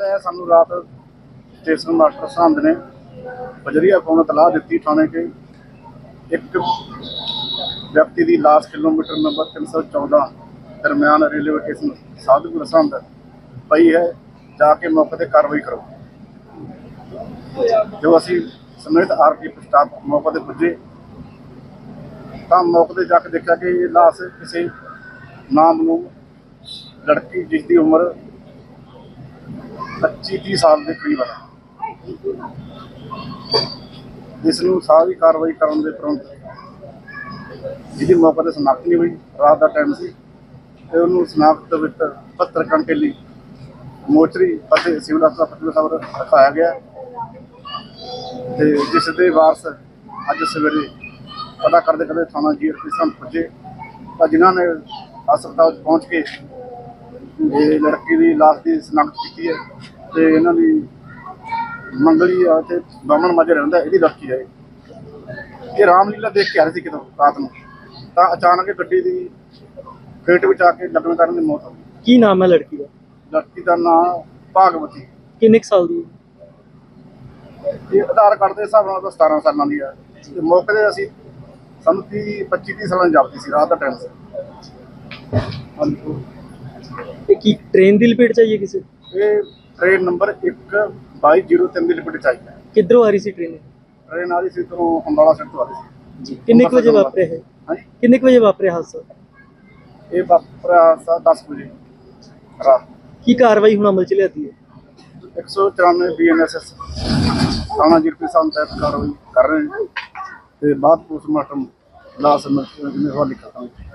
ਹੈ, ਸਾਨੂੰ ਰਾਤ ਸਟੇਸ਼ਨ ਮਾਸਟਰ ਸਰਹੰਦ ਨੇ ਬਜਰੀਆ ਕੋਲ ਤਲਾਹ ਦਿੱਤੀ ਥਾਣੇ ਕੇ ਇੱਕ ਵਿਅਕਤੀ ਦੀ ਲਾਸ਼ ਕਿਲੋਮੀਟਰ ਨੰਬਰ 314 ਦਰਮਿਆਨ ਰੇਲਵੇ ਸਟੇਸ਼ਨ ਸਾਧੂਪੁਰ ਸਰਹੰਦ ਪਈ ਹੈ, ਜਾ ਕੇ ਮੌਕੇ ਤੇ ਕਾਰਵਾਈ ਕਰੋ। ਜੋ ਅਸੀਂ ਸਮੇਤ ਆਰਪੀਐਫ ਸਟਾਫ ਮੌਕੇ ਤੇ ਪੁੱਜੇ, ਤਾਂ ਮੌਕੇ ਤੇ ਜਾ ਕੇ ਦੇਖਿਆ ਕਿ ਇਹ ਲਾਸ਼ ਕਿਸੇ ਨਾਮ ਨੂੰ ਲੜਕੀ ਜਿਸ ਦੀ ਉਮਰ 25 ਸਾਲ ਦੇ ਕਰੀਬ ਹੈ ਜਿਸ ਨੂੰ ਸਾਰੀ ਕਾਰਵਾਈ ਕਰਨ ਦੇ ਤੁਰੰਤ ਜਿਹਦੀ ਮੌਕੇ ਤੇ ਸਨਾਖਤ ਨਹੀਂ ਹੋਈ, ਰਾਤ ਦਾ ਟਾਈਮ ਸੀ। ਤੇ ਉਹਨੂੰ ਸਨਾਖਤ ਵਿੱਚ 72 ਘੰਟੇ ਲਈ ਮੋਚਰੀ ਅਤੇ ਸਿਵਲ ਹਸਪਤਾਲ ਸਾਹਿਬ ਰਖਾਇਆ ਗਿਆ। ਤੇ ਜਿਸ ਦੇ ਵਾਰਸ ਅੱਜ ਸਵੇਰੇ ਪਤਾ ਕਰਦੇ ਕਰਦੇ ਥਾਣਾ ਜੀਆਰਪੀ ਸਾਹਿਬ ਪੁੱਜੇ। ਤਾਂ ਜਿਨ੍ਹਾਂ ਨੇ ਹਸਪਤਾਲ ਪਹੁੰਚ ਕੇ ਇਹ ਲੜਕੀ ਦੀ ਲਾਸ਼ ਦੀ ਸਨਾਖਤ ਕੀਤੀ ਹੈ ਤੇ ਇਹਨਾਂ ਦੀ ਮੰਗਲੀ ਆ ਤੇ ਬਾਮਣ ਮਾਜੇ ਰਹਿੰਦਾ ਇਹਦੀ ਲੜਕੀ ਹੈ ਇਹ। ਰਾਮਲੀਲਾ ਦੇਖ ਕੇ ਆ ਰਹੀ ਸੀ ਕਿਤੋਂ ਰਾਤ ਨੂੰ। ਤਾਂ ਅਚਾਨਕ ਗੱਡੀ ਦੀ ਫੇਟ ਵਿੱਚ ਆ ਕੇ ਲੱਗਣ ਕਾਰਨ ਦੀ ਮੌਤ ਹੋ ਗਈ। ਕੀ ਨਾਮ ਹੈ ਲੜਕੀ ਦਾ? ਲੜਕੀ ਦਾ ਨਾਮ ਭਾਗਵਤੀ। ਕਿੰਨੇ ਕੁ ਸਾਲ ਦੀ ਹੈ? ਇਹ ਆਧਾਰ ਕਾਰਡ ਦੇ ਹਿਸਾਬ ਨਾਲ ਤਾਂ 17 ਸਾਲਾਂ ਦੀ ਆ। ਤੇ ਮੌਕੇ ਤੇ ਅਸੀਂ ਸਾਨੂੰ 30 25 30 ਸਾਲਾਂ ਦੀ ਜਾਪਦੀ ਸੀ ਰਾਤ ਦਾ ਟਾਈਮ ਸੀ। ਹਾਂਜੀ। ਇਹ ਕੀ ਟ੍ਰੇਨ ਦੀ ਲਪੇਟ ਚਾਹੀਏ ਕਿਸੇ ਇਹ ਟ੍ਰੇਨ ਨੰਬਰ 1 2203 ਦੀ ਲਿਪਟ ਚਾਹੀਦਾ ਕਿੱਧਰੋਂ ਆ ਰਹੀ ਸੀ ਟ੍ਰੇਨ ਟ੍ਰੇਨ ਆ ਰਹੀ ਸੀ ਤੋਂ ਅੰਬਾਲਾ ਸਾਈਡ ਤੋਂ ਆ ਰਹੀ ਸੀ ਜੀ ਕਿੰਨੇ ਕੁ ਵਜੇ ਵਾਪਰਿਆ ਹੈ ਹਾਂਜੀ ਕਿੰਨੇ ਕੁ ਵਜੇ ਵਾਪਰਿਆ ਹਾਦਸਾ ਇਹ ਵਾਪਰਿਆ ਸਾ 10 ਵਜੇ ਰਾਤ ਕੀ ਕਾਰਵਾਈ ਹੁਣ ਅਮਲ ਚ ਲਿਆਦੀ ਹੈ 194 ਬੀਐਨਐਸਐਸ ਥਾਣਾ ਜੀਰਪੀ ਸਾਹਿਬ ਤਹਿਤ ਕਾਰਵਾਈ ਕਰ ਰਹੇ ਨੇ ਤੇ ਬਾਅਦ ਪੋਸਟਮਾਰਟਮ ਲਾਸ ਨੂੰ ਜਿਵੇਂ ਹਵਾਲੇ ਕਰਾਂਗੇ